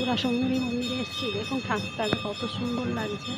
পুরা সুন্দরী মন্দিরে এসেছি। দেখুন ঠাকুরটাকে কত সুন্দর লাগছে।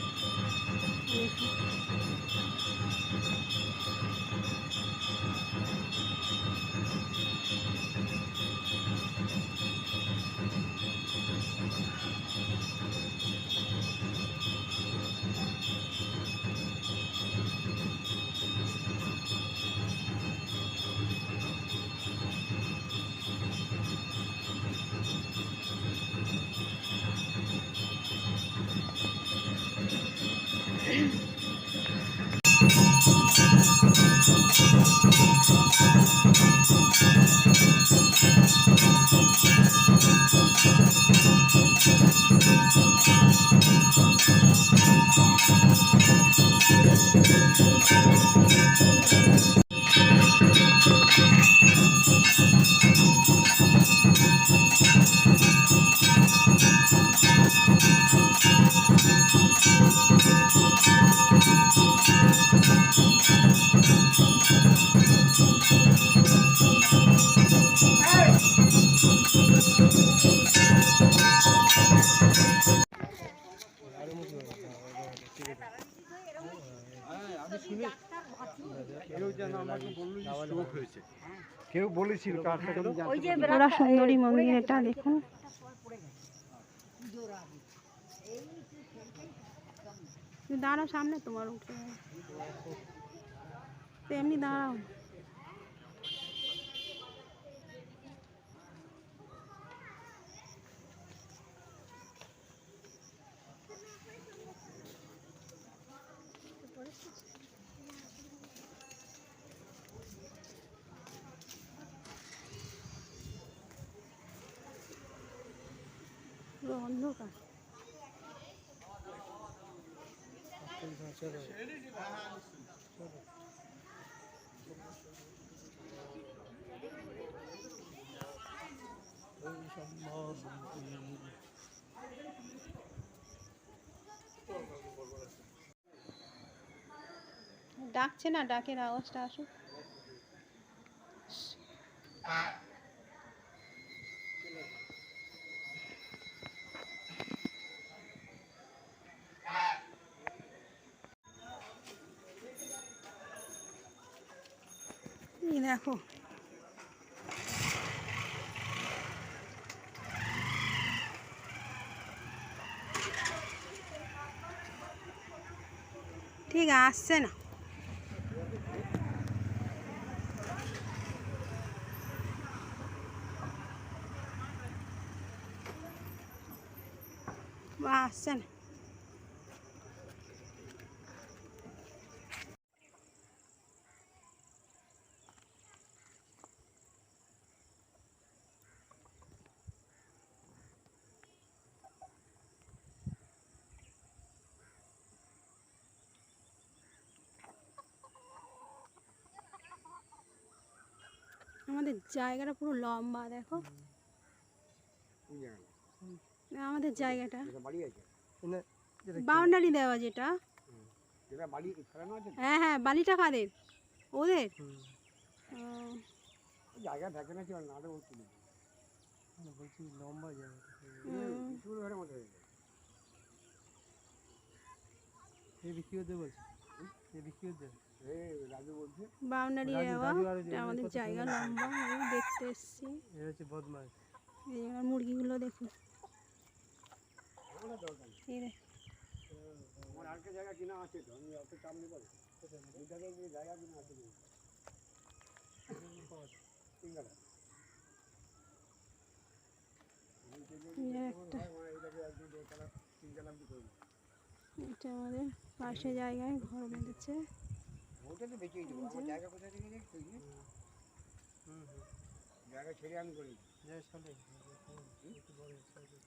দেখুন কেউ বলেছিল কারটা কেন পুরা সুন্দরী মন্দির এটা দেখুন। তুমি দাঁড়াও সামনে তোমার উঠে। তো এমনি দাঁড়াও। পুরো অন্ধকার। ডাকছে না ডাকের আওয়াজটা আসুক এই দেখো ঠিক আসছে না বা আসছে না আমাদের জায়গাটা পুরো লম্বা দেখো। আমাদের জায়গাটা। বাউন্ডারি দেওয়া যেটা। হ্যাঁ হ্যাঁ বালিটা কাদের? ওদের? জায়গা থাকে না কি না বলছি লম্বা জায়গা। বিক্রি হতে বলছে। বাউন্ডারি দেওয়া আমাদের জায়গা লম্বা দেখতে এসছি। মুরগিগুলো দেখুন। একটা। এটা আমাদের পাশে জায়গায় ঘর বেঁধেছে।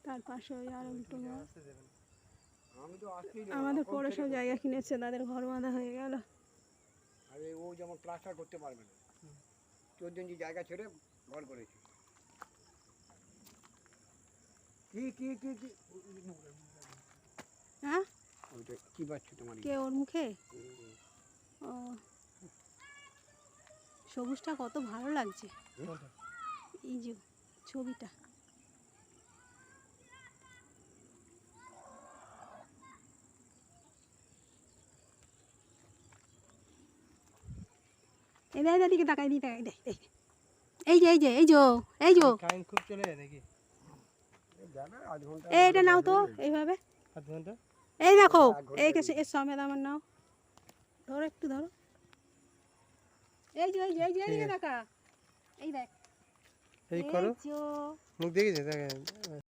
তার পাশে ওই আর দেবো আমাদের পৌরসভা ছেড়ে জায়গা কিনেছে তাদের ঘর বাঁধা হয়ে গেল। আরে ও যেমন প্লাস্টার করতে পারবে না। চোদ্দ ইঞ্চি জায়গা ছেড়ে ঘর করেছে। কি কি কি কি? হ্যাঁ? কি তোমার কে ওর মুখে? সবুজটা কত ভালো লাগছে। এই যে ছবিটা। দিকে তাকাই তাকাই এই যে এই যে এই এই এটা নাও তো এইভাবে। আধ ঘণ্টা? এই দেখো এই কাছে এর সমেত আমার নাও। ধরো একটু ধরো। এই যে এই যে এই যে দেখা এই দেখ। এই করো। মুখ দেখেছে দেখেন।